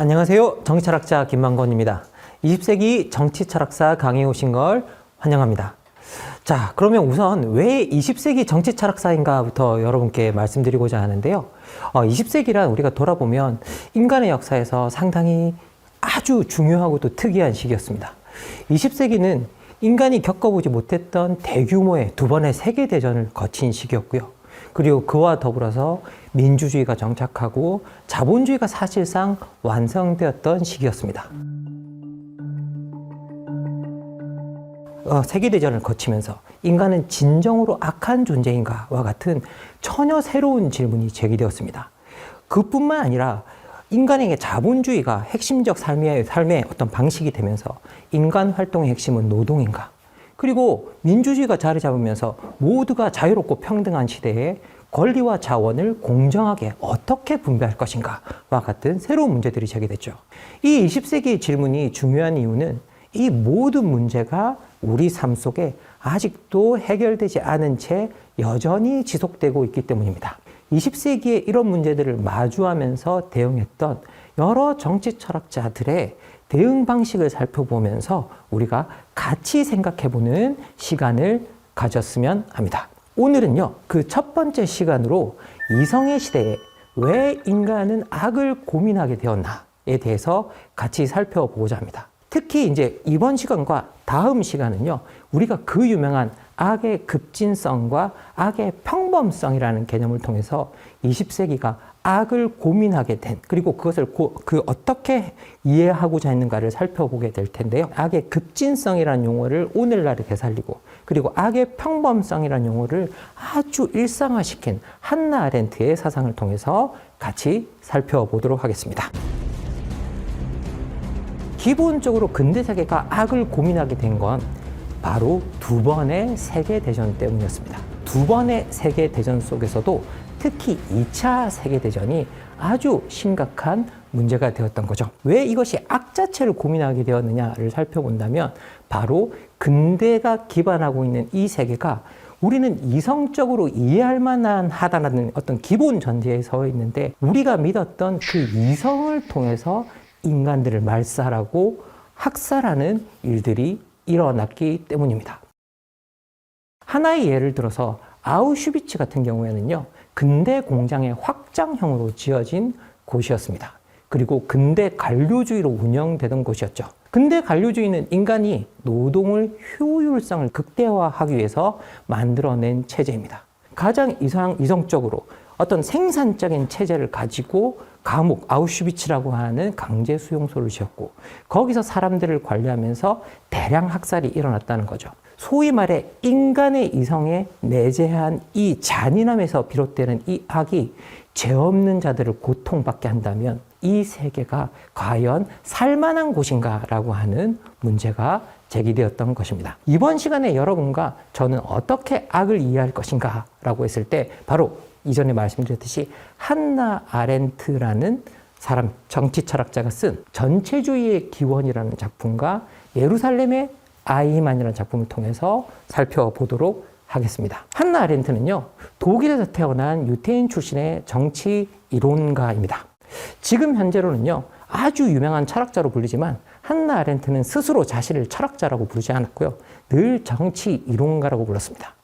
안녕하세요. 정치철학자 김만건입니다. 20세기 정치철학사 강의에 오신 걸 환영합니다. 자, 그러면 우선 왜 20세기 정치철학사인가부터 여러분께 말씀드리고자 하는데요. 어, 20세기란 우리가 돌아보면 인간의 역사에서 상당히 아주 중요하고 또 특이한 시기였습니다. 20세기는 인간이 겪어보지 못했던 대규모의 두 번의 세계대전을 거친 시기였고요. 그리고 그와 더불어서 민주주의가 정착하고 자본주의가 사실상 완성되었던 시기였습니다. 어, 세계대전을 거치면서 인간은 진정으로 악한 존재인가와 같은 전혀 새로운 질문이 제기되었습니다. 그뿐만 아니라 인간에게 자본주의가 핵심적 삶의, 삶의 어떤 방식이 되면서 인간 활동의 핵심은 노동인가? 그리고 민주주의가 자리 잡으면서 모두가 자유롭고 평등한 시대에 권리와 자원을 공정하게 어떻게 분배할 것인가와 같은 새로운 문제들이 제기됐죠. 이 20세기의 질문이 중요한 이유는 이 모든 문제가 우리 삶 속에 아직도 해결되지 않은 채 여전히 지속되고 있기 때문입니다. 20세기에 이런 문제들을 마주하면서 대응했던 여러 정치 철학자들의 대응 방식을 살펴보면서 우리가 같이 생각해보는 시간을 가졌으면 합니다. 오늘은요, 그 첫 번째 시간으로 이성의 시대에 왜 인간은 악을 고민하게 되었나에 대해서 같이 살펴보고자 합니다. 특히 이제 이번 시간과 다음 시간은요, 우리가 그 유명한 악의 급진성과 악의 평범성이라는 개념을 통해서 20세기가 악을 고민하게 된 그리고 그것을 고, 그 어떻게 이해하고자 했는가를 살펴보게 될 텐데요. 악의 급진성이라는 용어를 오늘날에 되살리고 그리고 악의 평범성이라는 용어를 아주 일상화시킨 한나 아렌트의 사상을 통해서 같이 살펴보도록 하겠습니다. 기본적으로 근대 세계가 악을 고민하게 된 건 바로 두 번의 세계 대전 때문이었습니다. 두 번의 세계 대전 속에서도 특히 2차 세계대전이 아주 심각한 문제가 되었던 거죠. 왜 이것이 악 자체를 고민하게 되었느냐를 살펴본다면 바로 근대가 기반하고 있는 이 세계가 우리는 이성적으로 이해할 만한 하다라는 어떤 기본 전제에 서 있는데 우리가 믿었던 그 이성을 통해서 인간들을 말살하고 학살하는 일들이 일어났기 때문입니다. 하나의 예를 들어서 아우슈비츠 같은 경우에는요, 근대 공장의 확장형으로 지어진 곳이었습니다. 그리고 근대 관료주의로 운영되던 곳이었죠. 근대 관료주의는 인간이 노동을 효율성을 극대화하기 위해서 만들어낸 체제입니다. 가장 이상, 이성적으로 어떤 생산적인 체제를 가지고 감옥 아우슈비츠라고 하는 강제 수용소를 지었고 거기서 사람들을 관리하면서 대량 학살이 일어났다는 거죠. 소위 말해 인간의 이성에 내재한 이 잔인함에서 비롯되는 이 악이 죄 없는 자들을 고통받게 한다면 이 세계가 과연 살만한 곳인가라고 하는 문제가 제기되었던 것입니다. 이번 시간에 여러분과 저는 어떻게 악을 이해할 것인가라고 했을 때 바로 이전에 말씀드렸듯이 한나 아렌트라는 사람 정치 철학자가 쓴 전체주의의 기원이라는 작품과 예루살렘의 아이만이라는 작품을 통해서 살펴보도록 하겠습니다. 한나 아렌트는요 독일에서 태어난 유태인 출신의 정치 이론가입니다. 지금 현재로는요 아주 유명한 철학자로 불리지만 한나 아렌트는 스스로 자신을 철학자라고 부르지 않았고요 늘 정치 이론가라고 불렀습니다.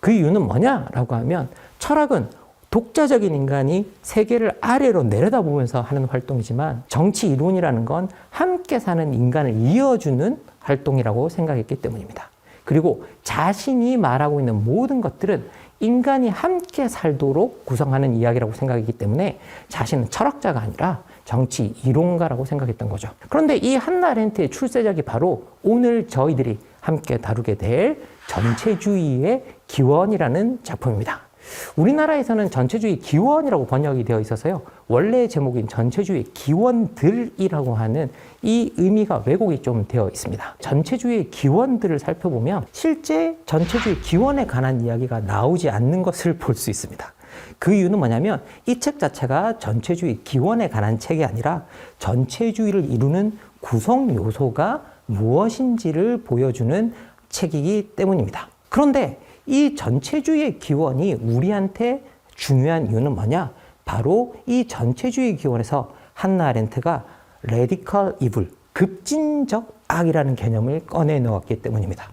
그 이유는 뭐냐라고 하면 철학은 독자적인 인간이 세계를 아래로 내려다보면서 하는 활동이지만 정치 이론이라는 건 함께 사는 인간을 이어주는 활동이라고 생각했기 때문입니다. 그리고 자신이 말하고 있는 모든 것들은 인간이 함께 살도록 구성하는 이야기라고 생각했기 때문에 자신은 철학자가 아니라 정치 이론가라고 생각했던 거죠. 그런데 이 한나 렌트의 출세작이 바로 오늘 저희들이 함께 다루게 될 전체주의의 기원이라는 작품입니다. 우리나라에서는 전체주의 기원이라고 번역이 되어 있어서요. 원래 제목인 전체주의 기원들이라고 하는 이 의미가 왜곡이 좀 되어 있습니다. 전체주의 기원들을 살펴보면 실제 전체주의 기원에 관한 이야기가 나오지 않는 것을 볼 수 있습니다. 그 이유는 뭐냐면 이 책 자체가 전체주의 기원에 관한 책이 아니라 전체주의를 이루는 구성 요소가 무엇인지를 보여주는 책이기 때문입니다. 그런데 이 전체주의의 기원이 우리한테 중요한 이유는 뭐냐? 바로 이 전체주의 기원에서 한나 아렌트가 radical evil, 급진적 악이라는 개념을 꺼내 넣었기 때문입니다.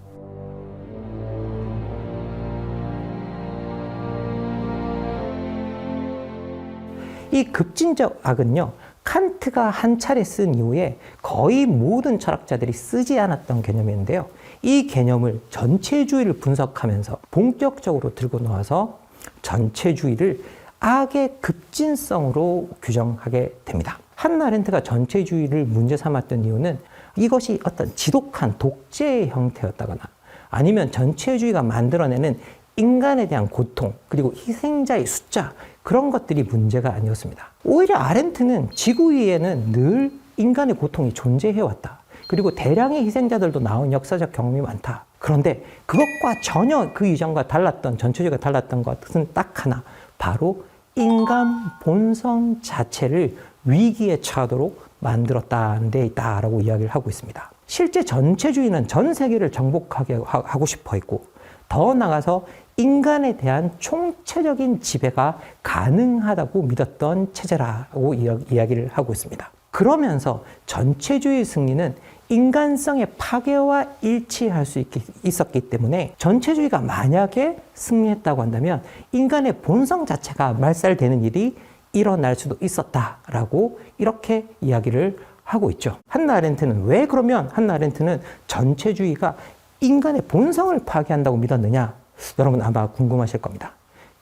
이 급진적 악은요, 칸트가 한 차례 쓴 이후에 거의 모든 철학자들이 쓰지 않았던 개념인데요. 이 개념을 전체주의를 분석하면서 본격적으로 들고 나와서 전체주의를 악의 급진성으로 규정하게 됩니다. 한나 렌트가 전체주의를 문제 삼았던 이유는 이것이 어떤 지독한 독재의 형태였다거나 아니면 전체주의가 만들어내는 인간에 대한 고통 그리고 희생자의 숫자 그런 것들이 문제가 아니었습니다. 오히려 아렌트는 지구 위에는 늘 인간의 고통이 존재해 왔다. 그리고 대량의 희생자들도 나온 역사적 경험이 많다. 그런데 그것과 전혀 그 이전과 달랐던 전체주의가 달랐던 것은 딱 하나 바로 인간 본성 자체를 위기에 처하도록 만들었다는 데 있다라고 이야기를 하고 있습니다. 실제 전체주의는 전 세계를 정복하게 하고 싶어 했고 더 나아가서 인간에 대한 총체적인 지배가 가능하다고 믿었던 체제라고 이야기를 하고 있습니다. 그러면서 전체주의 승리는 인간성의 파괴와 일치할 수 있었기 때문에 전체주의가 만약에 승리했다고 한다면 인간의 본성 자체가 말살되는 일이 일어날 수도 있었다라고 이렇게 이야기를 하고 있죠. 한나 아렌트는 왜 그러면 한나 아렌트는 전체주의가 인간의 본성을 파괴한다고 믿었느냐? 여러분 아마 궁금하실 겁니다.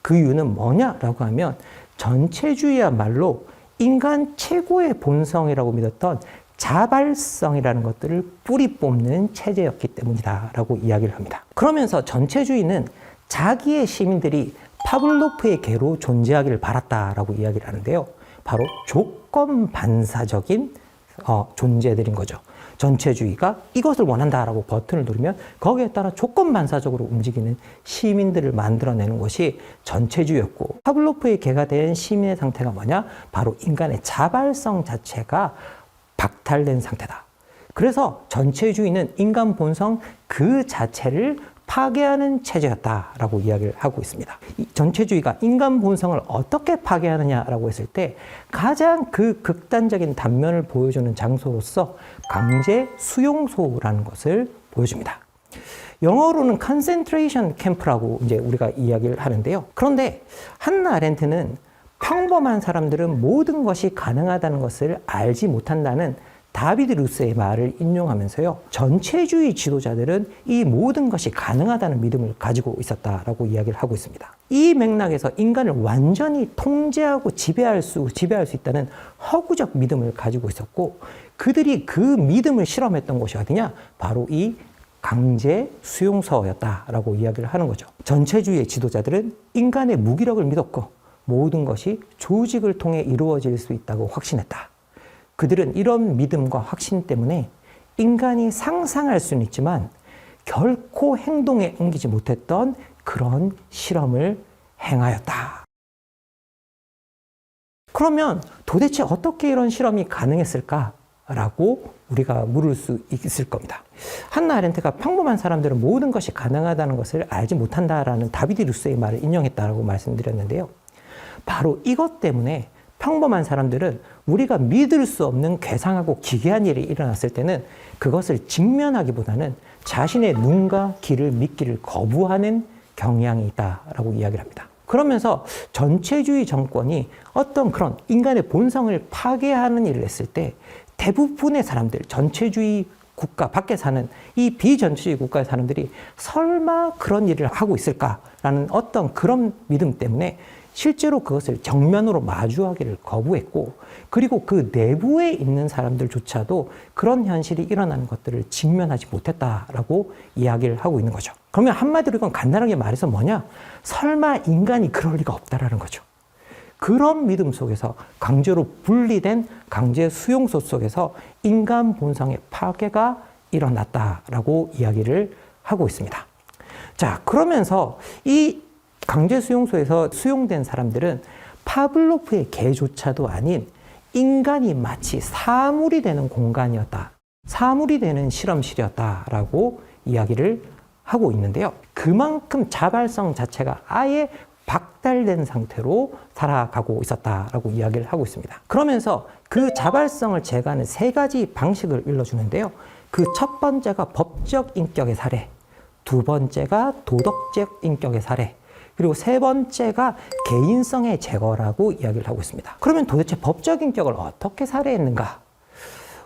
그 이유는 뭐냐라고 하면 전체주의야말로 인간 최고의 본성이라고 믿었던 자발성이라는 것들을 뿌리 뽑는 체제였기 때문이다라고 이야기를 합니다. 그러면서 전체주의는 자기의 시민들이 파블로프의 개로 존재하기를 바랐다라고 이야기를 하는데요. 바로 조건 반사적인 어, 존재들인 거죠. 전체주의가 이것을 원한다라고 버튼을 누르면 거기에 따라 조건 반사적으로 움직이는 시민들을 만들어내는 것이 전체주의였고 파블로프의 개가 된 시민의 상태가 뭐냐? 바로 인간의 자발성 자체가 박탈된 상태다. 그래서 전체주의는 인간 본성 그 자체를 파괴하는 체제였다라고 이야기를 하고 있습니다. 전체주의가 인간 본성을 어떻게 파괴하느냐라고 했을 때 가장 그 극단적인 단면을 보여주는 장소로서 강제 수용소라는 것을 보여줍니다. 영어로는 concentration 캠프라고 이제 우리가 이야기를 하는데요. 그런데 한나 아렌트는 평범한 사람들은 모든 것이 가능하다는 것을 알지 못한다는 다비드 루스의 말을 인용하면서요. 전체주의 지도자들은 이 모든 것이 가능하다는 믿음을 가지고 있었다라고 이야기를 하고 있습니다. 이 맥락에서 인간을 완전히 통제하고 지배할 수, 지배할 수 있다는 허구적 믿음을 가지고 있었고 그들이 그 믿음을 실험했던 곳이 어디냐? 바로 이 강제 수용소였다라고 이야기를 하는 거죠. 전체주의의 지도자들은 인간의 무기력을 믿었고 모든 것이 조직을 통해 이루어질 수 있다고 확신했다. 그들은 이런 믿음과 확신 때문에 인간이 상상할 수는 있지만 결코 행동에 옮기지 못했던 그런 실험을 행하였다. 그러면 도대체 어떻게 이런 실험이 가능했을까? 라고 우리가 물을 수 있을 겁니다. 한나 아렌트가 평범한 사람들은 모든 것이 가능하다는 것을 알지 못한다라는 다비드 루스의 말을 인용했다고 말씀드렸는데요. 바로 이것 때문에 평범한 사람들은 우리가 믿을 수 없는 괴상하고 기괴한 일이 일어났을 때는 그것을 직면하기보다는 자신의 눈과 귀를 믿기를 거부하는 경향이 있다라고 이야기를 합니다. 그러면서 전체주의 정권이 어떤 그런 인간의 본성을 파괴하는 일을 했을 때 대부분의 사람들, 전체주의 국가 밖에 사는 이 비전체주의 국가의 사람들이 설마 그런 일을 하고 있을까라는 어떤 그런 믿음 때문에 실제로 그것을 정면으로 마주하기를 거부했고 그리고 그 내부에 있는 사람들조차도 그런 현실이 일어나는 것들을 직면하지 못했다라고 이야기를 하고 있는 거죠. 그러면 한마디로 이건 간단하게 말해서 뭐냐? 설마 인간이 그럴 리가 없다라는 거죠. 그런 믿음 속에서 강제로 분리된 강제 수용소 속에서 인간 본성의 파괴가 일어났다라고 이야기를 하고 있습니다. 자, 그러면서 이 강제 수용소에서 수용된 사람들은 파블로프의 개조차도 아닌 인간이 마치 사물이 되는 공간이었다. 사물이 되는 실험실이었다라고 이야기를 하고 있는데요. 그만큼 자발성 자체가 아예 박달된 상태로 살아가고 있었다라고 이야기를 하고 있습니다. 그러면서 그 자발성을 제거하는 세 가지 방식을 일러주는데요. 그 첫 번째가 법적 인격의 사례, 두 번째가 도덕적 인격의 사례, 그리고 세 번째가 개인성의 제거라고 이야기를 하고 있습니다. 그러면 도대체 법적 인격을 어떻게 살해했는가?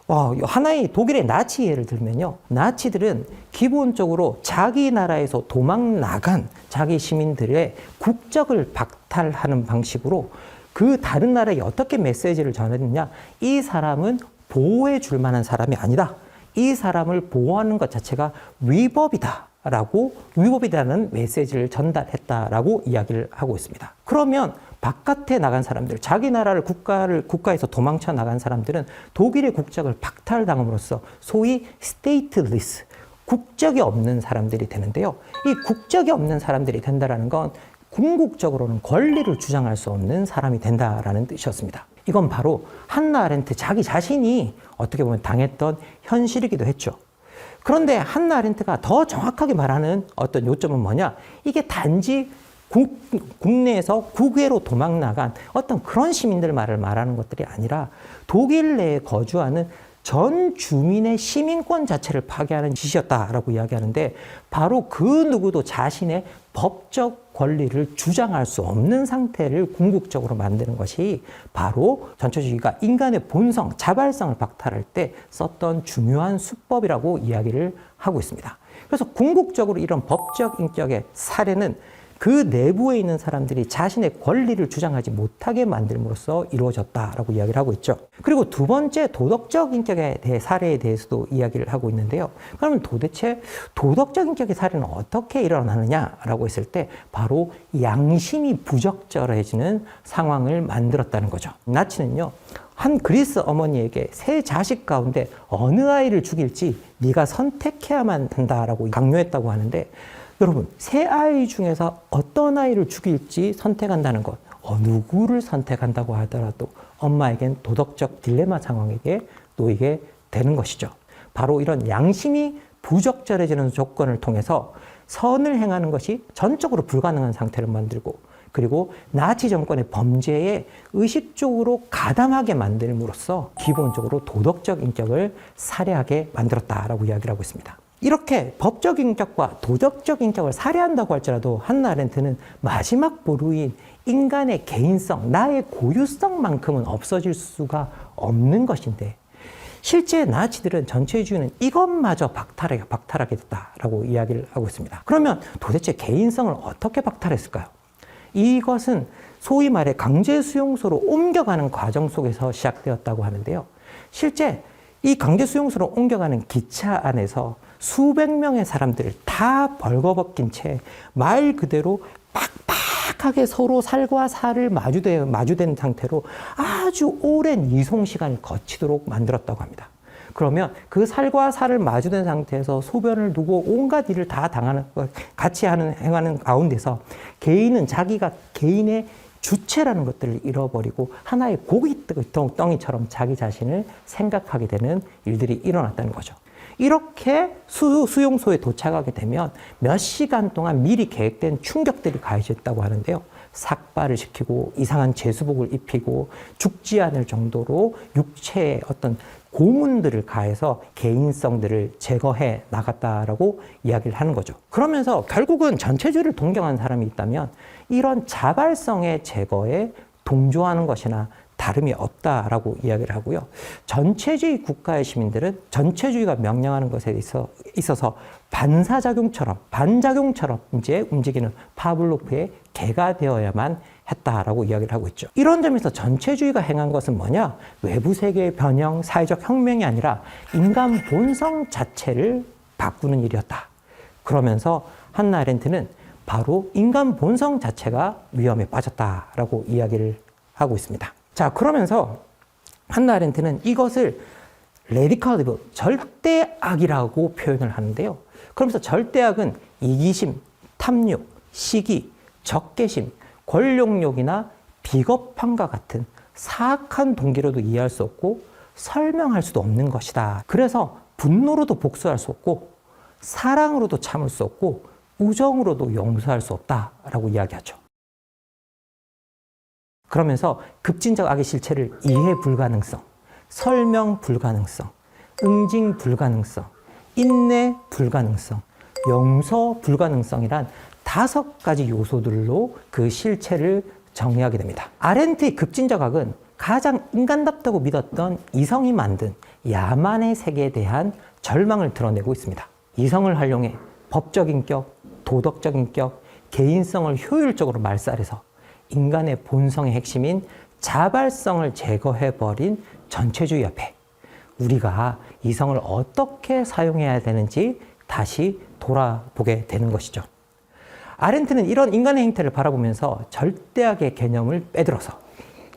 와, 하나의 독일의 나치 예를 들면요. 나치들은 기본적으로 자기 나라에서 도망 나간 자기 시민들의 국적을 박탈하는 방식으로 그 다른 나라에 어떻게 메시지를 전했느냐. 이 사람은 보호해 줄 만한 사람이 아니다. 이 사람을 보호하는 것 자체가 위법이다. 라고 위법이라는 메시지를 전달했다라고 이야기를 하고 있습니다. 그러면 바깥에 나간 사람들, 자기 나라를 국가를 국가에서 도망쳐 나간 사람들은 독일의 국적을 박탈당함으로써 소위 스테이트리스 국적이 없는 사람들이 되는데요. 이 국적이 없는 사람들이 된다라는 건 궁극적으로는 권리를 주장할 수 없는 사람이 된다라는 뜻이었습니다. 이건 바로 한나 아렌트 자기 자신이 어떻게 보면 당했던 현실이기도 했죠. 그런데 한나 아렌트가 더 정확하게 말하는 어떤 요점은 뭐냐? 이게 단지 국, 국내에서 국외로 도망 나간 어떤 그런 시민들 말을 말하는 것들이 아니라 독일 내에 거주하는 전 주민의 시민권 자체를 파괴하는 짓이었다라고 이야기하는데 바로 그 누구도 자신의 법적 권리를 주장할 수 없는 상태를 궁극적으로 만드는 것이 바로 전체주의가 인간의 본성, 자발성을 박탈할 때 썼던 중요한 수법이라고 이야기를 하고 있습니다. 그래서 궁극적으로 이런 법적 인격의 사례는 그 내부에 있는 사람들이 자신의 권리를 주장하지 못하게 만들므로써 이루어졌다라고 이야기를 하고 있죠. 그리고 두 번째 도덕적 인격에 대해 사례에 대해서도 이야기를 하고 있는데요. 그러면 도대체 도덕적 인격의 사례는 어떻게 일어나느냐라고 했을 때 바로 양심이 부적절해지는 상황을 만들었다는 거죠. 나치는요. 한 그리스 어머니에게 세 자식 가운데 어느 아이를 죽일지 네가 선택해야만 된다라고 강요했다고 하는데 여러분, 세 아이 중에서 어떤 아이를 죽일지 선택한다는 것, 어느 누구를 선택한다고 하더라도 엄마에겐 도덕적 딜레마 상황에게 놓이게 되는 것이죠. 바로 이런 양심이 부적절해지는 조건을 통해서 선을 행하는 것이 전적으로 불가능한 상태를 만들고 그리고 나치 정권의 범죄에 의식적으로 가담하게 만들므로써 기본적으로 도덕적 인격을 살해하게 만들었다라고 이야기를 하고 있습니다. 이렇게 법적 인격과 도덕적 인격을 살해한다고 할지라도 한나 아렌트는 마지막 보루인 인간의 개인성, 나의 고유성만큼은 없어질 수가 없는 것인데 실제 나치들은 전체주의는 이것마저 박탈하게, 박탈하게 됐다라고 이야기를 하고 있습니다. 그러면 도대체 개인성을 어떻게 박탈했을까요? 이것은 소위 말해 강제 수용소로 옮겨가는 과정 속에서 시작되었다고 하는데요. 실제 이 강제 수용소로 옮겨가는 기차 안에서 수백 명의 사람들을 다 벌거벗긴 채 말 그대로 빡빡하게 서로 살과 살을 마주대, 마주된 상태로 아주 오랜 이송 시간을 거치도록 만들었다고 합니다. 그러면 그 살과 살을 마주된 상태에서 소변을 두고 온갖 일을 다 당하는, 같이 하는, 행하는 가운데서 개인은 자기가 개인의 주체라는 것들을 잃어버리고 하나의 고기 덩이처럼 자기 자신을 생각하게 되는 일들이 일어났다는 거죠. 이렇게 수, 수용소에 도착하게 되면 몇 시간 동안 미리 계획된 충격들이 가해졌다고 하는데요. 삭발을 시키고 이상한 제수복을 입히고 죽지 않을 정도로 육체의 어떤 고문들을 가해서 개인성들을 제거해 나갔다라고 이야기를 하는 거죠. 그러면서 결국은 전체주의를 동경한 사람이 있다면 이런 자발성의 제거에 동조하는 것이나 다름이 없다라고 이야기를 하고요. 전체주의 국가의 시민들은 전체주의가 명령하는 것에 있어, 있어서 반사작용처럼, 반작용처럼 이제 움직이는 파블로프의 개가 되어야만 했다라고 이야기를 하고 있죠. 이런 점에서 전체주의가 행한 것은 뭐냐? 외부 세계의 변형, 사회적 혁명이 아니라 인간 본성 자체를 바꾸는 일이었다. 그러면서 한나 아렌트는 바로 인간 본성 자체가 위험에 빠졌다라고 이야기를 하고 있습니다. 자, 그러면서 한나 아렌트는 이것을 레디컬리브, 절대악이라고 표현을 하는데요. 그러면서 절대악은 이기심, 탐욕, 시기, 적개심, 권력욕이나 비겁함과 같은 사악한 동기로도 이해할 수 없고 설명할 수도 없는 것이다. 그래서 분노로도 복수할 수 없고 사랑으로도 참을 수 없고 우정으로도 용서할 수 없다라고 이야기하죠. 그러면서 급진적 악의 실체를 이해 불가능성, 설명 불가능성, 응징 불가능성, 인내 불가능성, 용서 불가능성이란 다섯 가지 요소들로 그 실체를 정의하게 됩니다. 아렌트의 급진적 악은 가장 인간답다고 믿었던 이성이 만든 야만의 세계에 대한 절망을 드러내고 있습니다. 이성을 활용해 법적 인격, 도덕적 인격, 개인성을 효율적으로 말살해서 인간의 본성의 핵심인 자발성을 제거해버린 전체주의 옆에 우리가 이성을 어떻게 사용해야 되는지 다시 돌아보게 되는 것이죠. 아렌트는 이런 인간의 행태를 바라보면서 절대악의 개념을 빼들어서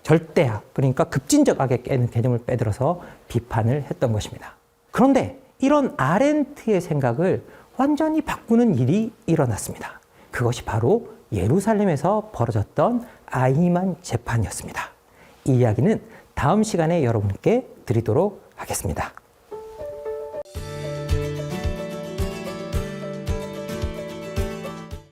절대악, 그러니까 급진적 악의 개념을 빼들어서 비판을 했던 것입니다. 그런데 이런 아렌트의 생각을 완전히 바꾸는 일이 일어났습니다. 그것이 바로 예루살렘에서 벌어졌던 아이만 재판이었습니다. 이 이야기는 다음 시간에 여러분께 드리도록 하겠습니다.